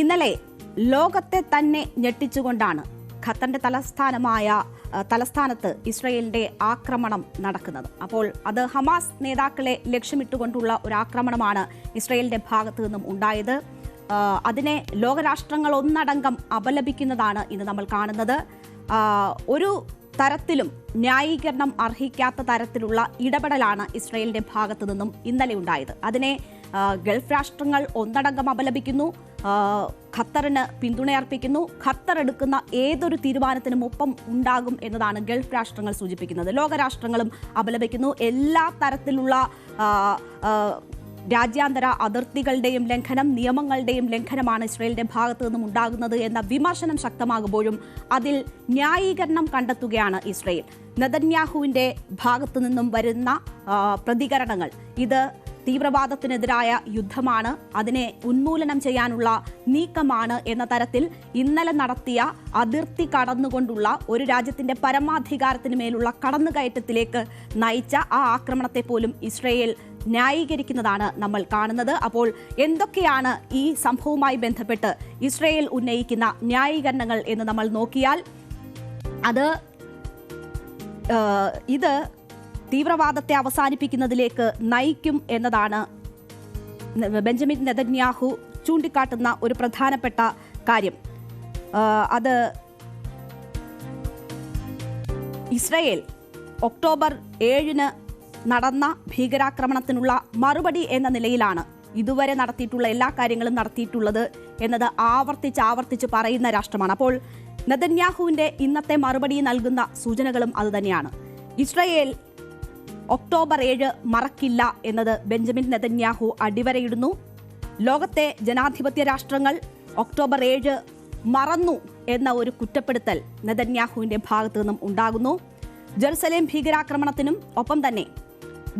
ഇന്നലെ ലോകത്തെ തന്നെ ഞെട്ടിച്ചുകൊണ്ടാണ് ഖത്തറിന്റെ തലസ്ഥാനമായ തലസ്ഥാനത്ത് ഇസ്രയേലിന്റെ ആക്രമണം നടക്കുന്നത്. അപ്പോൾ അത് ഹമാസ് നേതാക്കളെ ലക്ഷ്യമിട്ടുകൊണ്ടുള്ള ഒരു ആക്രമണമാണ് ഇസ്രയേലിന്റെ ഭാഗത്തു നിന്നും ഉണ്ടായത്. അതിനെ ലോകരാഷ്ട്രങ്ങൾ ഒന്നടങ്കം അപലപിക്കുന്നതാണ് ഇന്ന് നമ്മൾ കാണുന്നത്. ഒരു തരത്തിലും ന്യായീകരണം അർഹിക്കാത്ത തരത്തിലുള്ള ഇടപെടലാണ് ഇസ്രയേലിന്റെ ഭാഗത്തു നിന്നും ഇന്നലെ ഉണ്ടായത്. അതിനെ ഗൾഫ് രാഷ്ട്രങ്ങൾ ഒന്നടങ്കം അപലപിക്കുന്നു. ഖത്തറിന് പിന്തുണയർപ്പിക്കുന്നു. ഖത്തർ എടുക്കുന്ന ഏതൊരു തീരുമാനത്തിനും ഒപ്പം ഉണ്ടാകും എന്നതാണ് ഗൾഫ് രാഷ്ട്രങ്ങൾ സൂചിപ്പിക്കുന്നത്. ലോകരാഷ്ട്രങ്ങളും അപലപിക്കുന്നു. എല്ലാ തരത്തിലുള്ള രാജ്യാന്തര അതിർത്തികളുടെയും ലംഘനം നിയമങ്ങളുടെയും ലംഘനമാണ് ഇസ്രയേലിന്റെ ഭാഗത്തു നിന്നും ഉണ്ടാകുന്നത് എന്ന വിമർശനം ശക്തമാകുമ്പോഴും അതിൽ ന്യായീകരണം കണ്ടെത്തുകയാണ് ഇസ്രയേൽ. നെതന്യാഹുവിന്റെ ഭാഗത്തു നിന്നും വരുന്ന പ്രതികരണങ്ങൾ. ഇത് തീവ്രവാദത്തിനെതിരായ യുദ്ധമാണ്. അതിനെ ഉന്മൂലനം ചെയ്യാനുള്ള നീക്കമാണ് എന്ന തരത്തിൽ ഇന്നലെ നടത്തിയ അതിർത്തി കടന്നുകൊണ്ടുള്ള ഒരു രാജ്യത്തിന്റെ പരമാധികാരത്തിന് മേലുള്ള കടന്നുകയറ്റത്തിലേക്ക് നയിച്ച ആ ആക്രമണത്തെ പോലും ഇസ്രയേൽ ന്യായീകരിക്കുന്നതാണ് നമ്മൾ കാണുന്നത്. അപ്പോൾ എന്തൊക്കെയാണ് ഈ സംഭവവുമായി ബന്ധപ്പെട്ട് ഇസ്രയേൽ ഉന്നയിക്കുന്ന ന്യായീകരണങ്ങൾ എന്ന് നമ്മൾ നോക്കിയാൽ അത് ഇത് തീവ്രവാദത്തെ അവസാനിപ്പിക്കുന്നതിലേക്ക് നയിക്കും എന്നതാണ് ബെഞ്ചമിൻ നെതന്യാഹു ചൂണ്ടിക്കാട്ടുന്ന ഒരു പ്രധാനപ്പെട്ട കാര്യം. അത് ഇസ്രയേൽ ഒക്ടോബർ ഏഴിന് നടന്ന ഭീകരാക്രമണത്തിനുള്ള മറുപടി എന്ന നിലയിലാണ് ഇതുവരെ നടത്തിയിട്ടുള്ള എല്ലാ കാര്യങ്ങളും നടത്തിയിട്ടുള്ളത് എന്നത് ആവർത്തിച്ച് ആവർത്തിച്ച് പറയുന്ന രാഷ്ട്രമാണ്. അപ്പോൾ നെതന്യാഹുവിന്റെ ഇന്നത്തെ മറുപടി നൽകുന്ന സൂചനകളും അതുതന്നെയാണ് ഇസ്രയേൽ ഒക്ടോബർ ഏഴ് മറക്കില്ല എന്നത് ബെഞ്ചമിൻ നെതന്യാഹു അടിവരയിടുന്നു. ലോകത്തെ ജനാധിപത്യ രാഷ്ട്രങ്ങൾ ഒക്ടോബർ ഏഴ് മറന്നു എന്ന ഒരു കുറ്റപ്പെടുത്തൽ നെതന്യാഹുവിന്റെ ഭാഗത്തു നിന്നും ഉണ്ടാകുന്നു. ജെറുസലേം ഭീകരാക്രമണത്തിനും ഒപ്പം തന്നെ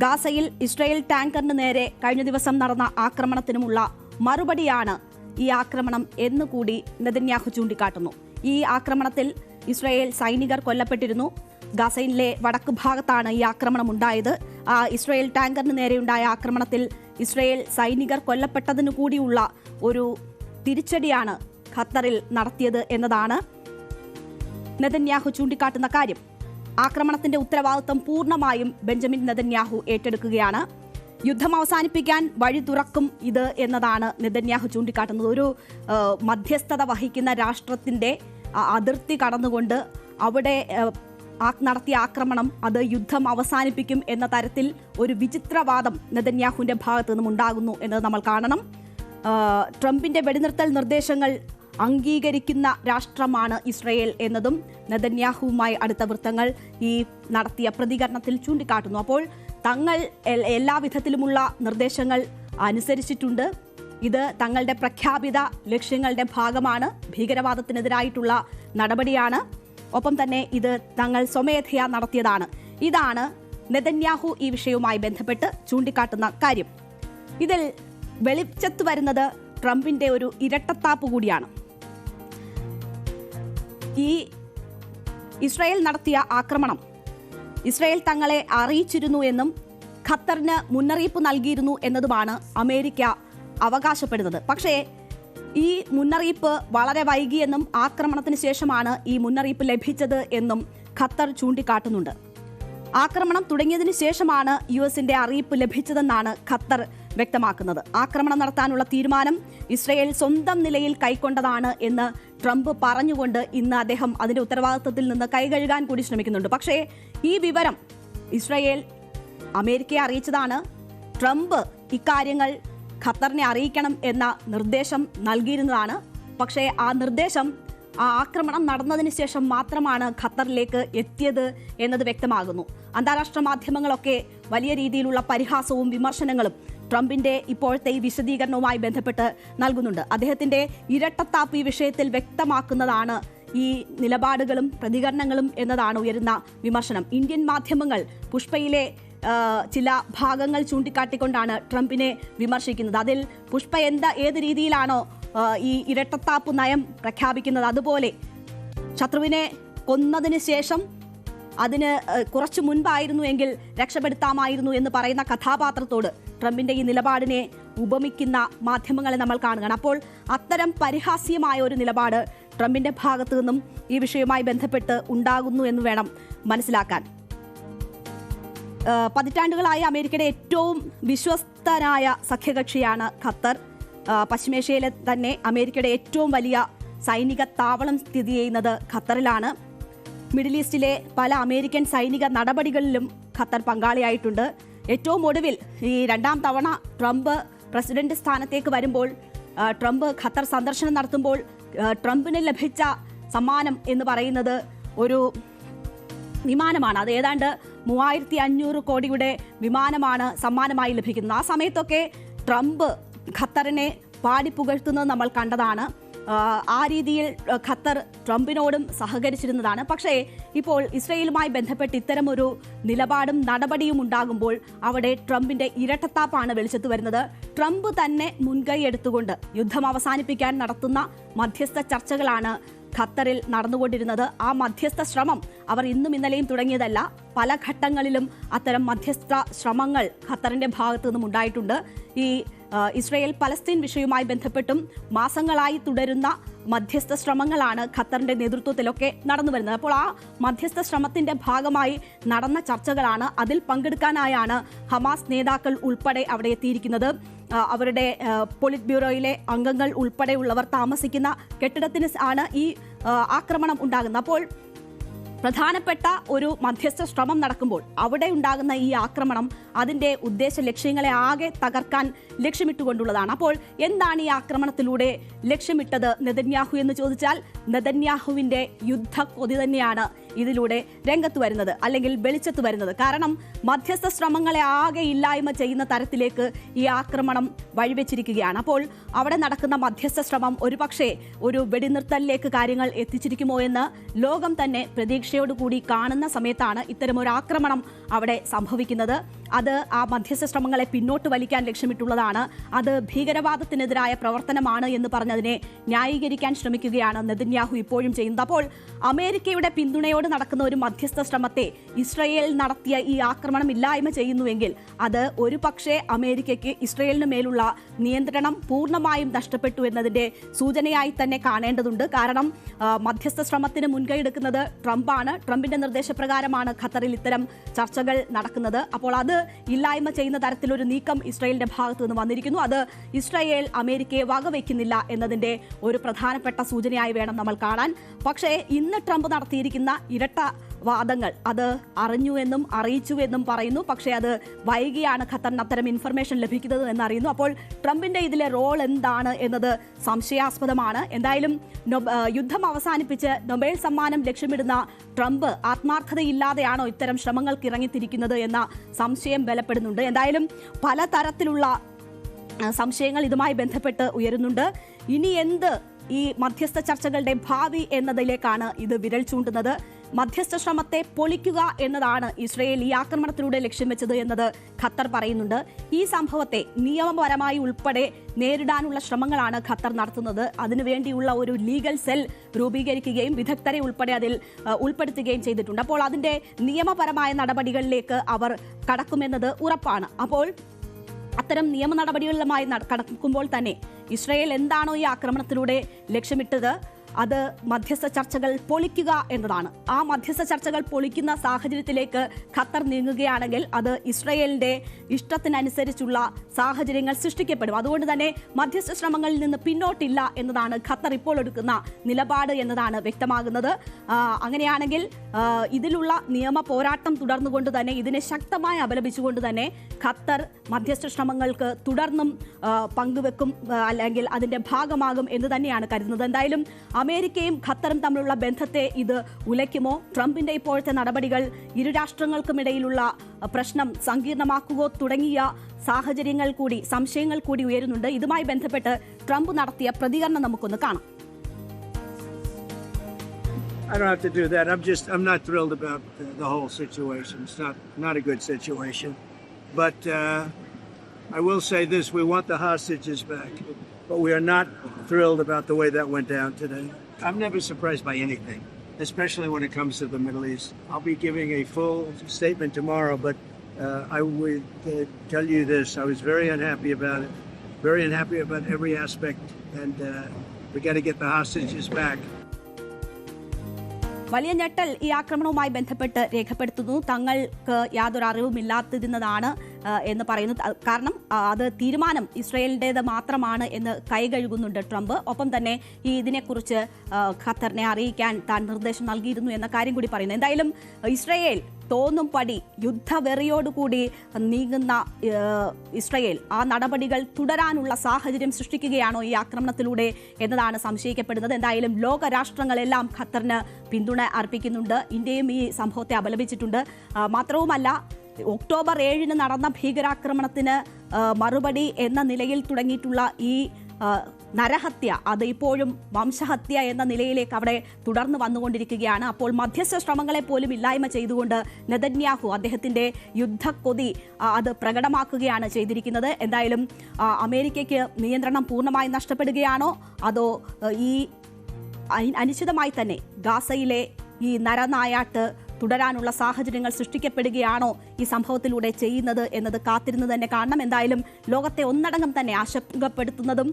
ഗാസയിൽ ഇസ്രയേൽ ടാങ്കറിന് നേരെ കഴിഞ്ഞ ദിവസം നടന്ന ആക്രമണത്തിനുമുള്ള മറുപടിയാണ് ഈ ആക്രമണം എന്ന് കൂടി നെതന്യാഹു ചൂണ്ടിക്കാട്ടുന്നു. ഈ ആക്രമണത്തിൽ ഇസ്രയേൽ സൈനികർ കൊല്ലപ്പെട്ടിരുന്നു. ഗാസയിലെ വടക്ക് ഭാഗത്താണ് ഈ ആക്രമണം ഉണ്ടായത്. ആ ഇസ്രയേൽ ടാങ്കറിന് നേരെയുണ്ടായ ആക്രമണത്തിൽ ഇസ്രയേൽ സൈനികർ കൊല്ലപ്പെട്ടതിനു കൂടിയുള്ള ഒരു തിരിച്ചടിയാണ് ഖത്തറിൽ നടത്തിയത് എന്നതാണ് നെതന്യാഹു ചൂണ്ടിക്കാട്ടുന്ന കാര്യം. ആക്രമണത്തിന്റെ ഉത്തരവാദിത്തം പൂർണമായും ബെഞ്ചമിൻ നെതന്യാഹു ഏറ്റെടുക്കുകയാണ്. യുദ്ധം അവസാനിപ്പിക്കാൻ വഴി തുറക്കും ഇത് എന്നതാണ് നെതന്യാഹു ചൂണ്ടിക്കാട്ടുന്നത്. ഒരു മധ്യസ്ഥത വഹിക്കുന്ന രാഷ്ട്രത്തിന്റെ അതിർത്തി കടന്നുകൊണ്ട് അവിടെ നടത്തിയ ആക്രമണം അത് യുദ്ധം അവസാനിപ്പിക്കും എന്ന തരത്തിൽ ഒരു വിചിത്രവാദം നെതന്യാഹുവിന്റെ ഭാഗത്തു നിന്നും ഉണ്ടാകുന്നു എന്നത് നമ്മൾ കാണണം. ട്രംപിന്റെ വെടിനിർത്തൽ നിർദ്ദേശങ്ങൾ അംഗീകരിക്കുന്ന രാഷ്ട്രമാണ് ഇസ്രയേൽ എന്നതും നെതന്യാഹുവുമായി അടുത്ത വൃത്തങ്ങൾ ഈ നടത്തിയ പ്രതികരണത്തിൽ ചൂണ്ടിക്കാട്ടുന്നു. അപ്പോൾ തങ്ങൾ എല്ലാ എല്ലാവിധത്തിലുമുള്ള നിർദ്ദേശങ്ങൾ അനുസരിച്ചിട്ടുണ്ട്. ഇത് തങ്ങളുടെ പ്രഖ്യാപിത ലക്ഷ്യങ്ങളുടെ ഭാഗമാണ്. ഭീകരവാദത്തിനെതിരായിട്ടുള്ള നടപടിയാണ്. ഒപ്പം തന്നെ ഇത് തങ്ങൾ സ്വമേധയാ നടത്തിയതാണ്. ഇതാണ് നെതന്യാഹു ഈ വിഷയവുമായി ബന്ധപ്പെട്ട് ചൂണ്ടിക്കാട്ടുന്ന കാര്യം. ഇതിൽ വെളിച്ചത്ത് വരുന്നത് ട്രംപിന്റെ ഒരു ഇരട്ടത്താപ്പ് കൂടിയാണ്. ഈ ഇസ്രായേൽ നടത്തിയ ആക്രമണം ഇസ്രായേൽ തങ്ങളെ അറിയിച്ചിരുന്നു എന്നും ഖത്തറിന് മുന്നറിയിപ്പ് നൽകിയിരുന്നു എന്നതുമാണ് അമേരിക്ക അവകാശപ്പെടുന്നത്. പക്ഷേ ഈ മുന്നറിയിപ്പ് വളരെ വൈകിയെന്നും ആക്രമണത്തിന് ശേഷമാണ് ഈ മുന്നറിയിപ്പ് ലഭിച്ചത് എന്നും ഖത്തർ ചൂണ്ടിക്കാട്ടുന്നുണ്ട്. ആക്രമണം തുടങ്ങിയതിന് ശേഷമാണ് യു എസിന്റെ അറിയിപ്പ് ലഭിച്ചതെന്നാണ് ഖത്തർ വ്യക്തമാക്കുന്നത്. ആക്രമണം നടത്താനുള്ള തീരുമാനം ഇസ്രയേൽ സ്വന്തം നിലയിൽ കൈക്കൊണ്ടതാണ് എന്ന് ട്രംപ് പറഞ്ഞുകൊണ്ട് ഇന്ന് അദ്ദേഹം അതിന്റെ ഉത്തരവാദിത്വത്തിൽ നിന്ന് കൈകഴുകാൻ കൂടി ശ്രമിക്കുന്നുണ്ട്. പക്ഷേ ഈ വിവരം ഇസ്രയേൽ അമേരിക്കയെ അറിയിച്ചതാണ്. ട്രംപ് ഇക്കാര്യങ്ങൾ ഖത്തറിനെ അറിയിക്കണം എന്ന നിർദ്ദേശം നൽകിയിരുന്നതാണ്. പക്ഷേ ആ നിർദ്ദേശം ആ ആക്രമണം നടന്നതിന് ശേഷം മാത്രമാണ് ഖത്തറിലേക്ക് എത്തിയത് എന്നത് വ്യക്തമാകുന്നു. അന്താരാഷ്ട്ര മാധ്യമങ്ങളൊക്കെ വലിയ രീതിയിലുള്ള പരിഹാസവും വിമർശനങ്ങളും ട്രംപിന്റെ ഇപ്പോഴത്തെ ഈ വിശദീകരണവുമായി ബന്ധപ്പെട്ട് നൽകുന്നുണ്ട്. അദ്ദേഹത്തിന്റെ ഇരട്ടത്താപ്പ് ഈ വിഷയത്തിൽ വ്യക്തമാക്കുന്നതാണ് ഈ നിലപാടുകളും പ്രതികരണങ്ങളും എന്നതാണ് ഉയരുന്ന വിമർശനം. ഇന്ത്യൻ മാധ്യമങ്ങൾ പുഷ്പയിലെ ചില ഭാഗങ്ങൾ ചൂണ്ടിക്കാട്ടിക്കൊണ്ടാണ് ട്രംപിനെ വിമർശിക്കുന്നത്. അതിൽ പുഷ്പ എന്താ ഏത് രീതിയിലാണോ ഈ ഇരട്ടത്താപ്പ് നയം പ്രഖ്യാപിക്കുന്നത്. അതുപോലെ ശത്രുവിനെ കൊന്നതിന് ശേഷം അതിന് കുറച്ചു മുൻപായിരുന്നു എങ്കിൽ രക്ഷപ്പെടുത്താമായിരുന്നു എന്ന് പറയുന്ന കഥാപാത്രത്തോട് ട്രംപിന്റെ ഈ നിലപാടിനെ ഉപമിക്കുന്ന മാധ്യമങ്ങളെ നമ്മൾ കാണുകയാണ്. അപ്പോൾ അത്തരം പരിഹാസ്യമായ ഒരു നിലപാട് ട്രംപിന്റെ ഭാഗത്തു നിന്നും ഈ വിഷയവുമായി ബന്ധപ്പെട്ട് ഉണ്ടാകുന്നു എന്ന് വേണം മനസ്സിലാക്കാൻ. പതിറ്റാണ്ടുകളായി അമേരിക്കയുടെ ഏറ്റവും വിശ്വസ്തനായ സഖ്യകക്ഷിയാണ് ഖത്തർ. പശ്ചിമേഷ്യയിലെ തന്നെ അമേരിക്കയുടെ ഏറ്റവും വലിയ സൈനിക താവളം സ്ഥിതി ചെയ്യുന്നത് ഖത്തറിലാണ്. മിഡിൽ ഈസ്റ്റിലെ പല അമേരിക്കൻ സൈനിക നടപടികളിലും ഖത്തർ പങ്കാളിയായിട്ടുണ്ട്. ഏറ്റവും ഒടുവിൽ ഈ രണ്ടാം തവണ ട്രംപ് പ്രസിഡന്റ് സ്ഥാനത്തേക്ക് വരുമ്പോൾ ട്രംപ് ഖത്തർ സന്ദർശനം നടത്തുമ്പോൾ ട്രംപിന് ലഭിച്ച സമ്മാനം എന്ന് പറയുന്നത് ഒരു വിമാനമാണ്. അത് ഏതാണ്ട് മൂവായിരത്തി അഞ്ഞൂറ് കോടിയുടെ വിമാനമാണ് സമ്മാനമായി ലഭിക്കുന്നത്. ആ സമയത്തൊക്കെ ട്രംപ് ഖത്തറിനെ പാടി പാടിപ്പുകഴ്ത്തുന്നത് നമ്മൾ കണ്ടതാണ്. ആ, രീതിയിൽ ഖത്തർ ട്രംപിനോടും സഹകരിച്ചിരുന്നതാണ്. പക്ഷേ ഇപ്പോൾ ഇസ്രയേലുമായി ബന്ധപ്പെട്ട് ഇത്തരമൊരു നിലപാടും നടപടിയും ഉണ്ടാകുമ്പോൾ അവിടെ ട്രംപിന്റെ ഇരട്ടത്താപ്പാണ് വെളിച്ചത്ത് വരുന്നത്. ട്രംപ് തന്നെ മുൻകൈ എടുത്തുകൊണ്ട് യുദ്ധം അവസാനിപ്പിക്കാൻ നടത്തുന്ന മധ്യസ്ഥ ചർച്ചകളാണ് ഖത്തറിൽ നടന്നുകൊണ്ടിരുന്നത് ആ മധ്യസ്ഥ ശ്രമം അവർ ഇന്നും ഇന്നലെയും തുടങ്ങിയതല്ല. പല ഘട്ടങ്ങളിലും അത്തരം മധ്യസ്ഥ ശ്രമങ്ങൾ ഖത്തറിന്റെ ഭാഗത്തു നിന്നും ഉണ്ടായിട്ടുണ്ട്. ഈ ഇസ്രയേൽ പലസ്തീൻ വിഷയവുമായി ബന്ധപ്പെട്ടും മാസങ്ങളായി തുടരുന്ന മധ്യസ്ഥ ശ്രമങ്ങളാണ് ഖത്തറിന്റെ നേതൃത്വത്തിലൊക്കെ നടന്നു വരുന്നത്. അപ്പോൾ ആ മധ്യസ്ഥ ശ്രമത്തിന്റെ ഭാഗമായി നടന്ന ചർച്ചകളാണ് അതിൽ പങ്കെടുക്കാനായാണ് ഹമാസ് നേതാക്കൾ ഉൾപ്പെടെ അവിടെ എത്തിയിരിക്കുന്നത്. അവരുടെ പൊളിറ്റ് ബ്യൂറോയിലെ അംഗങ്ങൾ ഉൾപ്പെടെയുള്ളവർ താമസിക്കുന്ന കെട്ടിടത്തിന് ആണ് ഈ ആക്രമണം ഉണ്ടാകുന്നത്. അപ്പോൾ പ്രധാനപ്പെട്ട ഒരു മധ്യസ്ഥ ശ്രമം നടക്കുമ്പോൾ അവിടെ ഉണ്ടാകുന്ന ഈ ആക്രമണം അതിന്റെ ഉദ്ദേശ ലക്ഷ്യങ്ങളെ ആകെ തകർക്കാൻ ലക്ഷ്യമിട്ടുകൊണ്ടുള്ളതാണ്. അപ്പോൾ എന്താണ് ഈ ആക്രമണത്തിലൂടെ ലക്ഷ്യമിട്ടത് നെതന്യാഹു എന്ന് ചോദിച്ചാൽ നെതന്യാഹുവിന്റെ യുദ്ധ കൊതി തന്നെയാണ് ഇതിലൂടെ രംഗത്ത് വരുന്നത് അല്ലെങ്കിൽ വെളിച്ചത്ത് വരുന്നത്. കാരണം മധ്യസ്ഥ ശ്രമങ്ങളെ ആകെ ഇല്ലായ്മ ചെയ്യുന്ന തരത്തിലേക്ക് ഈ ആക്രമണം വഴിവെച്ചിരിക്കുകയാണ്. അപ്പോൾ അവിടെ നടക്കുന്ന മധ്യസ്ഥ ശ്രമം ഒരുപക്ഷെ ഒരു വെടിനിർത്തലിലേക്ക് കാര്യങ്ങൾ എത്തിച്ചിരിക്കുമോ എന്ന് ലോകം തന്നെ പ്രതീക്ഷയോടുകൂടി കാണുന്ന സമയത്താണ് ഇത്തരമൊരു ആക്രമണം അവിടെ സംഭവിക്കുന്നത്. അത് ആ മധ്യസ്ഥ ശ്രമങ്ങളെ പിന്നോട്ട് വലിക്കാൻ ലക്ഷ്യമിട്ടുള്ളതാണ്. അത് ഭീകരവാദത്തിനെതിരായ പ്രവർത്തനമാണ് എന്ന് പറഞ്ഞതിനെ ന്യായീകരിക്കാൻ ശ്രമിക്കുകയാണ് നെതിന്യാഹു ഇപ്പോഴും ചെയ്യുന്നത്. അപ്പോൾ അമേരിക്കയുടെ പിന്തുണയോട് നടക്കുന്ന ഒരു മധ്യസ്ഥ ശ്രമത്തെ ഇസ്രയേൽ നടത്തിയ ഈ ആക്രമണം ഇല്ലായ്മ ചെയ്യുന്നുവെങ്കിൽ അത് ഒരു പക്ഷേ അമേരിക്കയ്ക്ക് ഇസ്രയേലിന് മേലുള്ള നിയന്ത്രണം പൂർണമായും നഷ്ടപ്പെട്ടു എന്നതിന്റെ സൂചനയായി തന്നെ കാണേണ്ടതുണ്ട്. കാരണം മധ്യസ്ഥ ശ്രമത്തിന് മുൻകൈ എടുക്കുന്നത് ട്രംപാണ്. ട്രംപിന്റെ നിർദ്ദേശപ്രകാരമാണ് ഖത്തറിൽ ഇത്തരം ചർച്ചകൾ നടക്കുന്നത്. അപ്പോൾ അത് ഇല്ലായ്മ ചെയ്യുന്ന തരത്തിലൊരു നീക്കം ഇസ്രായേലിന്റെ ഭാഗത്തു നിന്ന് വന്നിരിക്കുന്നു. അത് ഇസ്രായേൽ അമേരിക്കയെ വകവയ്ക്കുന്നില്ല എന്നതിന്റെ ഒരു പ്രധാനപ്പെട്ട സൂചനയായി വേണം നമ്മൾ കാണാൻ. പക്ഷേ ഇന്ന് ട്രംപ് നടത്തിയിരിക്കുന്ന ഇരട്ട വാദങ്ങൾ അത് അറിഞ്ഞു എന്നും അറിയിച്ചു എന്നും പറയുന്നു. പക്ഷേ അത് വൈകിയാണ് ഖത്തറിന് അത്തരം ഇൻഫർമേഷൻ ലഭിക്കുന്നത് എന്നറിയുന്നു. അപ്പോൾ ട്രംപിന്റെ ഇതിലെ റോൾ എന്താണ് എന്നത് സംശയാസ്പദമാണ്. എന്തായാലും യുദ്ധം അവസാനിപ്പിച്ച് നൊബേൽ സമ്മാനം ലക്ഷ്യമിടുന്ന ട്രംപ് ആത്മാർത്ഥതയില്ലാതെയാണോ ഇത്തരം ശ്രമങ്ങൾക്ക് ഇറങ്ങിത്തിരിക്കുന്നത് എന്ന സംശയം ബലപ്പെടുന്നുണ്ട്. എന്തായാലും പലതരത്തിലുള്ള സംശയങ്ങൾ ഇതുമായി ബന്ധപ്പെട്ട് ഉയരുന്നുണ്ട്. ഇനി എന്ത് ഈ മധ്യസ്ഥ ചർച്ചകളുടെ ഭാവി എന്നതിലേക്കാണ് ഇത് വിരൽ ചൂണ്ടുന്നത്. മധ്യസ്ഥ ശ്രമത്തെ പൊളിക്കുക എന്നതാണ് ഇസ്രയേൽ ഈ ആക്രമണത്തിലൂടെ ലക്ഷ്യം വെച്ചത് എന്നത് ഖത്തർ പറയുന്നുണ്ട്. ഈ സംഭവത്തെ നിയമപരമായി ഉൾപ്പെടെ നേരിടാനുള്ള ശ്രമങ്ങളാണ് ഖത്തർ നടത്തുന്നത്. അതിനുവേണ്ടിയുള്ള ഒരു ലീഗൽ സെൽ രൂപീകരിക്കുകയും വിദഗ്ധരെ ഉൾപ്പെടെ അതിൽ ഉൾപ്പെടുത്തുകയും ചെയ്തിട്ടുണ്ട്. അപ്പോൾ അതിന്റെ നിയമപരമായ നടപടികളിലേക്ക് അവർ കടക്കുമെന്നത് ഉറപ്പാണ്. അപ്പോൾ അത്തരം നിയമ നടപടികളുമായി കടക്കുമ്പോൾ തന്നെ ഇസ്രയേൽ എന്താണോ ഈ ആക്രമണത്തിലൂടെ ലക്ഷ്യമിട്ടത്? അത് മധ്യസ്ഥ ചർച്ചകൾ പൊളിക്കുക എന്നതാണ്. ആ മധ്യസ്ഥ ചർച്ചകൾ പൊളിക്കുന്ന സാഹചര്യത്തിലേക്ക് ഖത്തർ നീങ്ങുകയാണെങ്കിൽ അത് ഇസ്രയേലിന്റെ ഇഷ്ടത്തിനനുസരിച്ചുള്ള സാഹചര്യങ്ങൾ സൃഷ്ടിക്കപ്പെടും. അതുകൊണ്ട് തന്നെ മധ്യസ്ഥ ശ്രമങ്ങളിൽ നിന്ന് പിന്നോട്ടില്ല എന്നതാണ് ഖത്തർ ഇപ്പോൾ എടുക്കുന്ന നിലപാട് എന്നതാണ് വ്യക്തമാകുന്നത്. അങ്ങനെയാണെങ്കിൽ ഇതിലുള്ള നിയമ പോരാട്ടം തുടർന്നുകൊണ്ട് തന്നെ ഇതിനെ ശക്തമായി അപലപിച്ചുകൊണ്ട് തന്നെ ഖത്തർ മധ്യസ്ഥ ശ്രമങ്ങൾക്ക് തുടർന്നും പങ്കുവെക്കും അല്ലെങ്കിൽ അതിന്റെ ഭാഗമാകും എന്ന് തന്നെയാണ് കരുതുന്നത് എന്തായാലും അമേരിക്കയും ഖത്തറും തമ്മിലുള്ള ബന്ധത്തെ ഇത് ഉലയ്ക്കുമോ ട്രംപിന്റെ ഇപ്പോഴത്തെ നടപടികൾ ഇരു രാഷ്ട്രങ്ങൾക്കുമിടയിലുള്ള പ്രശ്നം സങ്കീർണമാക്കുകയോ തുടങ്ങിയ സാഹചര്യങ്ങൾ കൂടി സംശയങ്ങൾ കൂടി ഉയരുന്നുണ്ട് ഇതുമായി ബന്ധപ്പെട്ട് ട്രംപ് നടത്തിയ പ്രതികരണം നമുക്കൊന്ന് കാണാം I don't have to do that. I'm just, I'm not thrilled about the, the whole situation. It's not, not a good situation. But uh, I will say this we want the hostages back. But we are not thrilled about the way that went down today. I'm never surprised by anything. especially when it comes to the Middle East. I'll be giving a full statement tomorrow, but uh, I would uh, tell you this: I was very unhappy about it, very unhappy about every aspect, and uh, we got to get the hostages back. വലിയ ഞെട്ടൽ ഈ ആക്രമണവുമായി ബന്ധപ്പെട്ട് രേഖപ്പെടുത്തുന്നു. തങ്ങൾക്ക് യാതൊരു അറിവുമില്ലാതിരുന്നതാണ് എന്ന് പറയുന്നു. കാരണം അത് തീരുമാനം ഇസ്രയേലിന്റേത് മാത്രമാണ് എന്ന് കൈകഴുകുന്നുണ്ട് ട്രംപ്. ഒപ്പം തന്നെ ഈ ഇതിനെക്കുറിച്ച് ഖത്തറിനെ അറിയിക്കാൻ താൻ നിർദ്ദേശം നൽകിയിരുന്നു എന്ന കാര്യം കൂടി പറയുന്നു. എന്തായാലും ഇസ്രയേൽ തോന്നും പടി യുദ്ധവെറിയോടുകൂടി നീങ്ങുന്ന ഇസ്രയേൽ. ആ നടപടികൾ തുടരാനുള്ള സാഹചര്യം സൃഷ്ടിക്കുകയാണോ ഈ ആക്രമണത്തിലൂടെ എന്നതാണ് സംശയിക്കപ്പെടുന്നത്. എന്തായാലും ലോകരാഷ്ട്രങ്ങളെല്ലാം ഖത്തറിന് പിന്തുണ അർപ്പിക്കുന്നുണ്ട്. ഇന്ത്യയും ഈ സംഭവത്തെ അപലപിച്ചിട്ടുണ്ട്. മാത്രവുമല്ല ഒക്ടോബർ ഏഴിന് നടന്ന ഭീകരാക്രമണത്തിന് മറുപടി എന്ന നിലയിൽ തുടങ്ങിയിട്ടുള്ള ഈ നരഹത്യ അത് ഇപ്പോഴും വംശഹത്യ എന്ന നിലയിലേക്ക് അവിടെ തുടർന്ന് വന്നുകൊണ്ടിരിക്കുകയാണ്. അപ്പോൾ മധ്യസ്ഥ ശ്രമങ്ങളെ പോലും ഇല്ലായ്മ ചെയ്തുകൊണ്ട് നെതന്യാഹു അദ്ദേഹത്തിന്റെ യുദ്ധക്കൊതി അത് പ്രകടമാക്കുകയാണ് ചെയ്തിരിക്കുന്നത്. എന്തായാലും അമേരിക്കയ്ക്ക് നിയന്ത്രണം പൂർണമായി നഷ്ടപ്പെടുകയാണോ? അതോ ഈ അനി- അനിശ്ചിതമായി തന്നെ ഗാസയിലെ ഈ നരനായാട്ട് തുടരാനുള്ള സാഹചര്യങ്ങൾ സൃഷ്ടിക്കപ്പെടുകയാണോ ഈ സംഭവത്തിലൂടെ ചെയ്യുന്നത് എന്നത് കാത്തിരുന്ന് തന്നെ കാണണം. എന്തായാലും ലോകത്തെ ഒന്നടങ്കം തന്നെ ആശങ്കപ്പെടുത്തുന്നതും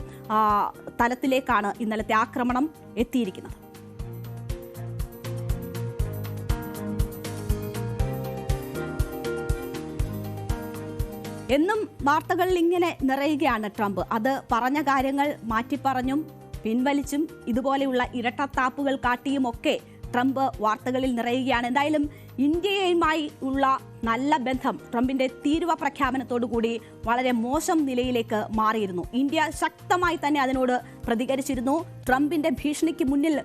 തലത്തിലേക്കാണ് ഇന്നലത്തെ ആക്രമണം എത്തിയിരിക്കുന്നത്. എന്നും വാർത്തകളിൽ ഇങ്ങനെ നിറയുകയാണ് ട്രംപ്. അത് പറഞ്ഞ കാര്യങ്ങൾ മാറ്റിപ്പറഞ്ഞും പിൻവലിച്ചും ഇതുപോലെയുള്ള ഇരട്ടത്താപ്പുകൾ കാട്ടിയും ഒക്കെ ട്രംപ് വാർത്തകളിൽ നിറയുകയാണ്. എന്തായാലും ഇന്ത്യയുമായി ഉള്ള നല്ല ബന്ധം ട്രംപിന്റെ തീരുവ പ്രഖ്യാപനത്തോടുകൂടി വളരെ മോശം നിലയിലേക്ക് മാറിയിരുന്നു. ഇന്ത്യ ശക്തമായി തന്നെ അതിനോട് പ്രതികരിച്ചിരുന്നു. ട്രംപിന്റെ ഭീഷണിക്ക് മുന്നിൽ